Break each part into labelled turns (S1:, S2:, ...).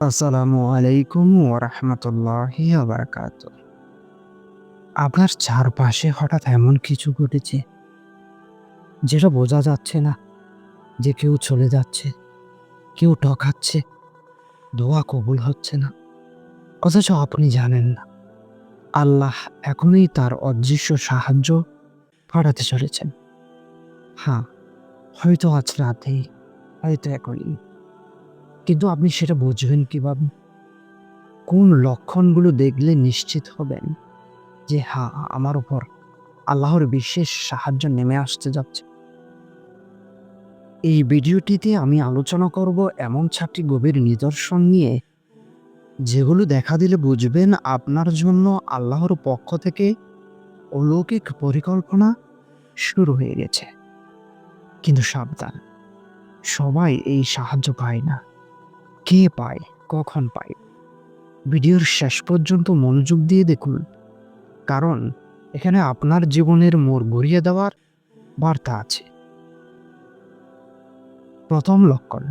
S1: আসসালামু আলাইকুম ওরহমতুল্লাহি আবরকাত আপনার চারপাশে হঠাৎ এমন কিছু ঘটেছে যেটা বোঝা যাচ্ছে না যে কেউ চলে যাচ্ছে, কেউ ঠকাচ্ছে, দোয়া কবুল হচ্ছে না। অথচ আপনি জানেন না, আল্লাহ এখনই তার অদৃশ্য সাহায্য পাঠাতে চলেছেন। হ্যাঁ হয়তো আজ রাতেই, হয়তো এখনই। কিন্তু আপনি সেটা বুঝবেন কীভাবে? কোন লক্ষণগুলো দেখলে নিশ্চিত হবেন যে হ্যাঁ আমার উপর আল্লাহর বিশেষ সাহায্য নেমে আসতে যাচ্ছে এই ভিডিওটিতে আমি আলোচনা করব এমন চারটি গভীর নিদর্শন নিয়ে, যেগুলো দেখা দিলে বুঝবেন আপনার জন্য আল্লাহর পক্ষ থেকে অলৌকিক পরিকল্পনা শুরু হয়ে গেছে। কিন্তু সাবধান, সবাই এই সাহায্য পায় না। কে পায়, কখন পায়? ভিডিওর শেষ পর্যন্ত মনোযোগ দিয়ে দেখুন। কারণ, এখানে আপনার জীবনের মোড় ঘুরিয়ে দেওয়ার বার্তা আছে। প্রথম লক্ষণ,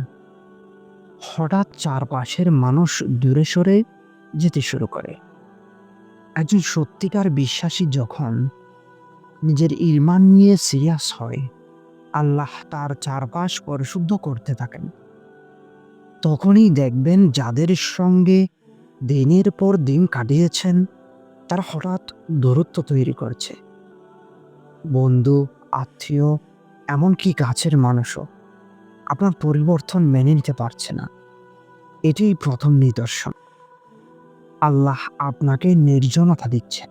S1: হঠাৎ চারপাশের মানুষ দূরে সরে যেতে শুরু করে। একজন সত্যিকার বিশ্বাসী যখন নিজের ইলমান নিয়ে সিরিয়াস হয়, আল্লাহ তার চারপাশ পরিশুদ্ধ করতে থাকেন। তখনই দেখবেন যাদের সঙ্গে দিনের পর দিন কাটিয়েছেন, তারা হঠাৎ দূরত্ব তৈরি করছে। বন্ধু, আত্মীয়, এমনকি কাছের মানুষও আপনার পরিবর্তন মেনে নিতে পারছে না। এটাই প্রথম নিদর্শন। আল্লাহ আপনাকে নির্জনতা দিচ্ছেন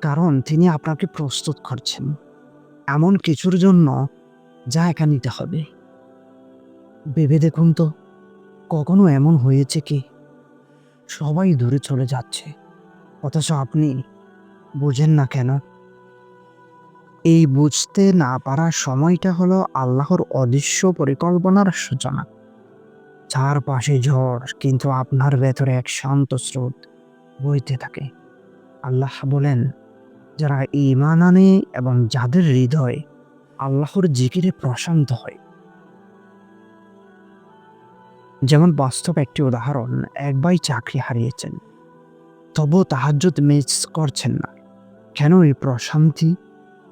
S1: কারণ তিনি আপনাকে প্রস্তুত করছেন। এমন কিছুর জন্য যা একা নিতে হবে। ভেবে দেখুন তো। কখনো এমন হয়েছে কি? সবাই দূরে চলে যাচ্ছে। অথচ আপনি বুঝেন না কেন? এই বুঝতে না পারার সময়টা হলো আল্লাহর অদৃশ্য পরিকল্পনার সূচনা। চারপাশে ঝড়, কিন্তু আপনার ভেতরে এক শান্ত স্রোত বইতে থাকে। আল্লাহ বলেন, যারা ইমান আনে এবং যাদের হৃদয় আল্লাহর জিকিরে প্রশান্ত হয় যেমন বাস্তব একটি উদাহরণ এক ভাই চাকরি হারিয়েছেন। তবুও তাহাজ্জুদ মিস করছেন না। কেন এই প্রশান্তি?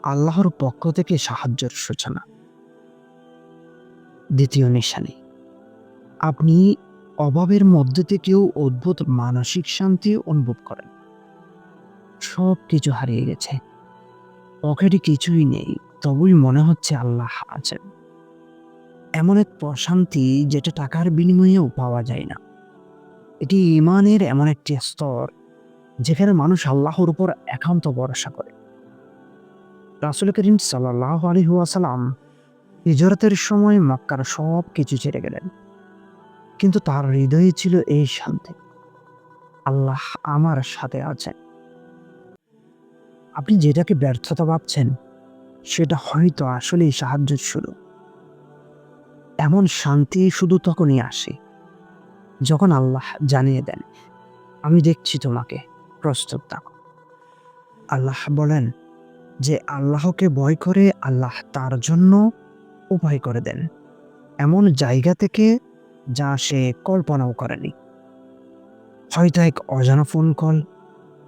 S1: আল্লাহর পক্ষ থেকে সাহায্যের সূচনা। দ্বিতীয় নিশানি। আপনি অভাবের মধ্যে থেকেও অদ্ভুত মানসিক শান্তি অনুভব করেন। সব কিছু হারিয়ে গেছে। পকেটে কিছুই নেই, তবুই মনে হচ্ছে আল্লাহ আছেন। এমন এক প্রশান্তি যেটা টাকার বিনিময়েও পাওয়া যায় না। এটি ইমানের এমন একটি স্তর যেখানে মানুষ আল্লাহর উপর একান্ত ভরসা করে। রাসুল করিম সাল্লাহ আলহিহাসালাম হিজরতের সময় মক্কার সব কিছু ছেড়ে গেলেন। কিন্তু তার হৃদয়ে ছিল এই শান্তি। আল্লাহ আমার সাথে আছেন। আপনি যেটাকে ব্যর্থতা ভাবছেন, সেটা হয়তো আসলেই সাহায্যের শুরু এমন শান্তি শুধু তখনই আসে যখন আল্লাহ জানিয়ে দেন, আমি দেখছি তোমাকে, প্রস্তুত থাকো। আল্লাহ বলেন যে আল্লাহকে ভয় করে আল্লাহ তার জন্য উপায় করে দেন, এমন জায়গা থেকে যা সে কল্পনাও করেনি। হয়তো এক অজানা ফোন কল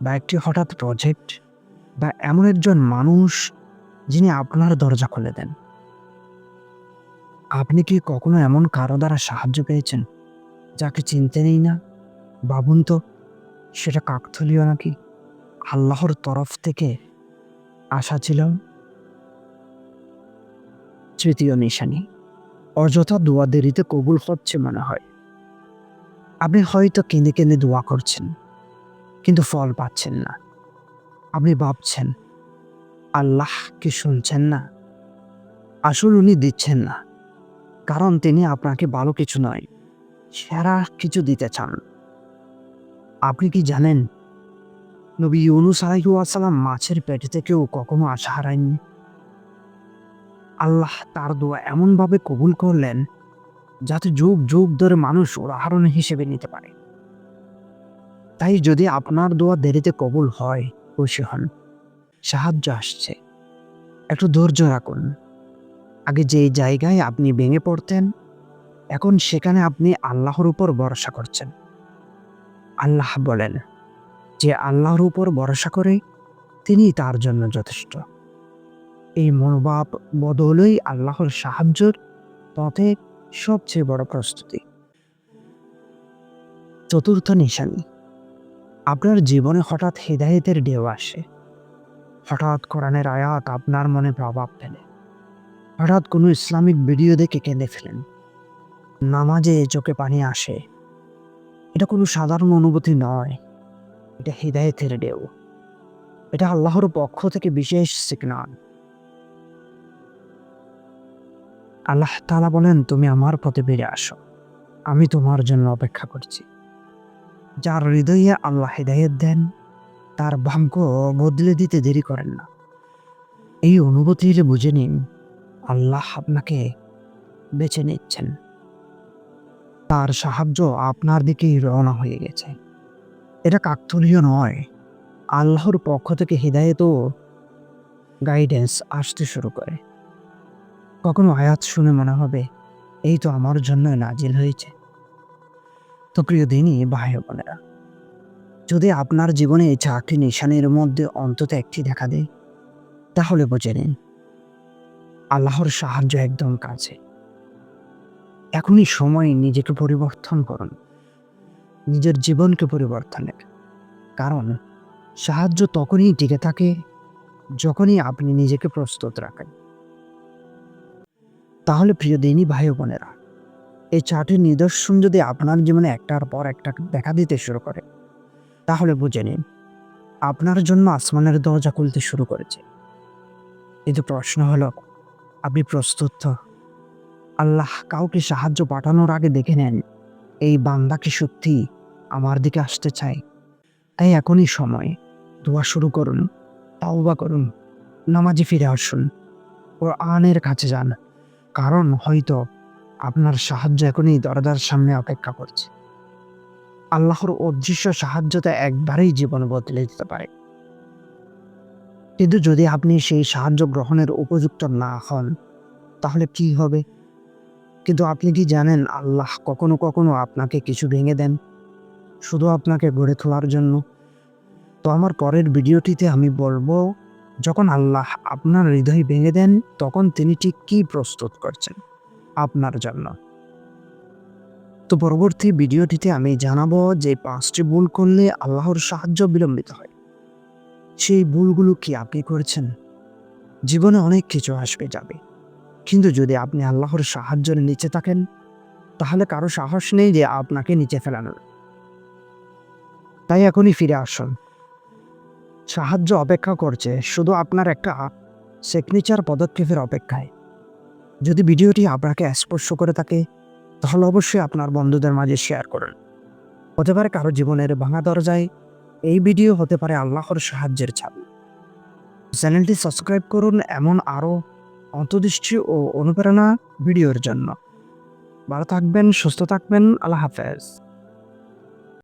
S1: বা একটি হঠাৎ প্রজেক্ট বা এমন একজন মানুষ যিনি আপনার দরজা খুলে দেন। আপনি কি কখনো এমন কারও দ্বারা সাহায্য পেয়েছেন? যাকে চিনতে নেই না? ভাবুন তো, সেটা কাকথলীয় নাকি? আল্লাহর তরফ থেকে আশা ছিল তৃতীয় নিশানি। অযথা দোয়া দেরিতে কবুল হচ্ছে মনে হয়। আপনি হয়তো কেঁদে কেঁদে দোয়া করছেন, কিন্তু ফল পাচ্ছেন না। আপনি ভাবছেন, আল্লাহ কি শুনছেন না? আসল উনি দিচ্ছেন না। কারণ তিনি আপনাকে ভালো কিছু নয়, সেরা কিছু দিতে চান। আপনি কি জানেন, নবী ইউনুস আলাইসালাম মাছের পেটে থেকেও কখনো আশা হারায়নি? আল্লাহ তার দোয়া এমনভাবে কবুল করলেন, যাতে যুগ যুগ ধরে মানুষ উদাহরণ হিসেবে নিতে পারে। তাই যদি আপনার দোয়া দেরিতে কবুল হয়, খুশি হন। সাহায্য আসছে। একটু ধৈর্য রাখুন। আগে যেই জায়গায় আপনি ভেঙে পড়তেন, এখন সেখানে আপনি আল্লাহর উপর ভরসা করছেন। আল্লাহ বলেন, যে আল্লাহর উপর ভরসা করে তিনি তার জন্য যথেষ্ট। এই মনোভাব বদলেই আল্লাহর সাহায্যের পথে সবচেয়ে বড় প্রস্তুতি। চতুর্থ নিশানি, আপনার জীবনে হঠাৎ হৃদায়তের ঢেউ আসে। হঠাৎ কোরআনের আয়াত আপনার মনে প্রভাব ফেলে। হঠাৎ কোনো ইসলামিক ভিডিও দেখে কেঁদে ফেলেন। নামাজে চোখে পানি আসে। এটা কোনো সাধারণ অনুভূতি নয়। এটা হৃদায়তের ঢেউ। এটা আল্লাহর পক্ষ থেকে বিশেষ সিগনাল আল্লাহ তালা বলেন, তুমি আমার পথে বেরিয়ে আসো। আমি তোমার জন্য অপেক্ষা করছি। যার হৃদয়ে আল্লাহ হৃদায়ত দেন, তার ভাগ্য বদলে দিতে দেরি করেন না। এই অনুভূতির বুঝে নিন আল্লাহ আপনাকে বেছে নিচ্ছেন। তার সাহায্য আপনার দিকেই রওনা হয়ে গেছে। এটা কাকতলীয় নয়। আল্লাহর পক্ষ থেকে হৃদায়ত গাইডেন্স আসতে শুরু করে। কখনো আয়াত শুনে মনে হবে, এই তো আমার জন্য নাজিল হয়েছে। তো প্রিয় দিনই ভাই বোনেরা, যদি আপনার জীবনে চারটি নিশানের মধ্যে অন্তত একটি দেখা দেয়, তাহলে বুঝে নিন আল্লাহর সাহায্য একদম কাছে। এখনই সময় নিজেকে পরিবর্তন করুন। নিজের জীবনকে পরিবর্তনের কারণ সাহায্য তখনই টিকে থাকে যখনই আপনি নিজেকে প্রস্তুত রাখেন। তাহলে প্রিয় দিনই ভাই বোনেরা, এই চারটি নিদর্শন যদি আপনার জীবনে একটার পর একটা দেখা দিতে শুরু করে, তাহলে বুঝে নিন, আপনার জন্য আসমানের দরজা খুলতে শুরু করেছে। কিন্তু প্রশ্ন হলো আপনি প্রস্তুত আল্লাহ কাউকে সাহায্য পাঠানোর আগে দেখে নেন। এই বান্দা কি সত্যি আমার দিকে আসতে চায়? তাই এখনই সময়। দোয়া শুরু করুন, তাওবা করুন, নামাজে ফিরে আসুন। ও আনের কাছে যান, কারণ হয়তো আপনার সাহায্য এখনই দরজার সামনে অপেক্ষা করছে। আল্লাহর অদৃশ্য সাহায্যতা একবারেই জীবন বদলে দিতে পারে। কিন্তু যদি আপনি সেই সাহায্য গ্রহণের উপযুক্ত না হন, তাহলে কি হবে? কিন্তু আপনি কি জানেন আল্লাহ কখনো কখনো আপনাকে কিছু ভেঙে দেন? শুধু আপনাকে গড়ে তোলার জন্য? তো আমার পরের ভিডিওটিতে আমি বলব, যখন আল্লাহ আপনার হৃদয় ভেঙে দেন, তখন তিনি ঠিক কী প্রস্তুত করছেন আপনার জন্য। তো পরবর্তী ভিডিওটিতে আমি জানাব যে পাঁচটি ভুল করলে আল্লাহর সাহায্য বিলম্বিত হয়। সেই ভুলগুলো কি আপনি করেছেন? জীবনে অনেক কিছু আসবে যাবে। কিন্তু যদি আপনি আল্লাহর সাহায্যের নিচে থাকেন, তাহলে কারও সাহস নেই যে আপনাকে নিচে ফেলানোর। তাই এখনই ফিরে আসুন। সাহায্য অপেক্ষা করছে, শুধু আপনার একটা সিগনেচার পদক্ষেপের অপেক্ষায়। যদি ভিডিওটি আপনাকে স্পর্শ করে থাকে, তাহলে অবশ্যই আপনার বন্ধুদের মাঝে শেয়ার করুন। হতে পারে কারও জীবনের ভাঙা দরজায় এই ভিডিও হতে পারে আল্লাহর সাহায্যের ছাপি। চ্যানেলটি সাবস্ক্রাইব করুন এমন আরও অন্তদৃষ্টি ও অনুপ্রেরণা ভিডিওর জন্য। ভালো থাকবেন, সুস্থ থাকবেন, আল্লাহ হাফেজ।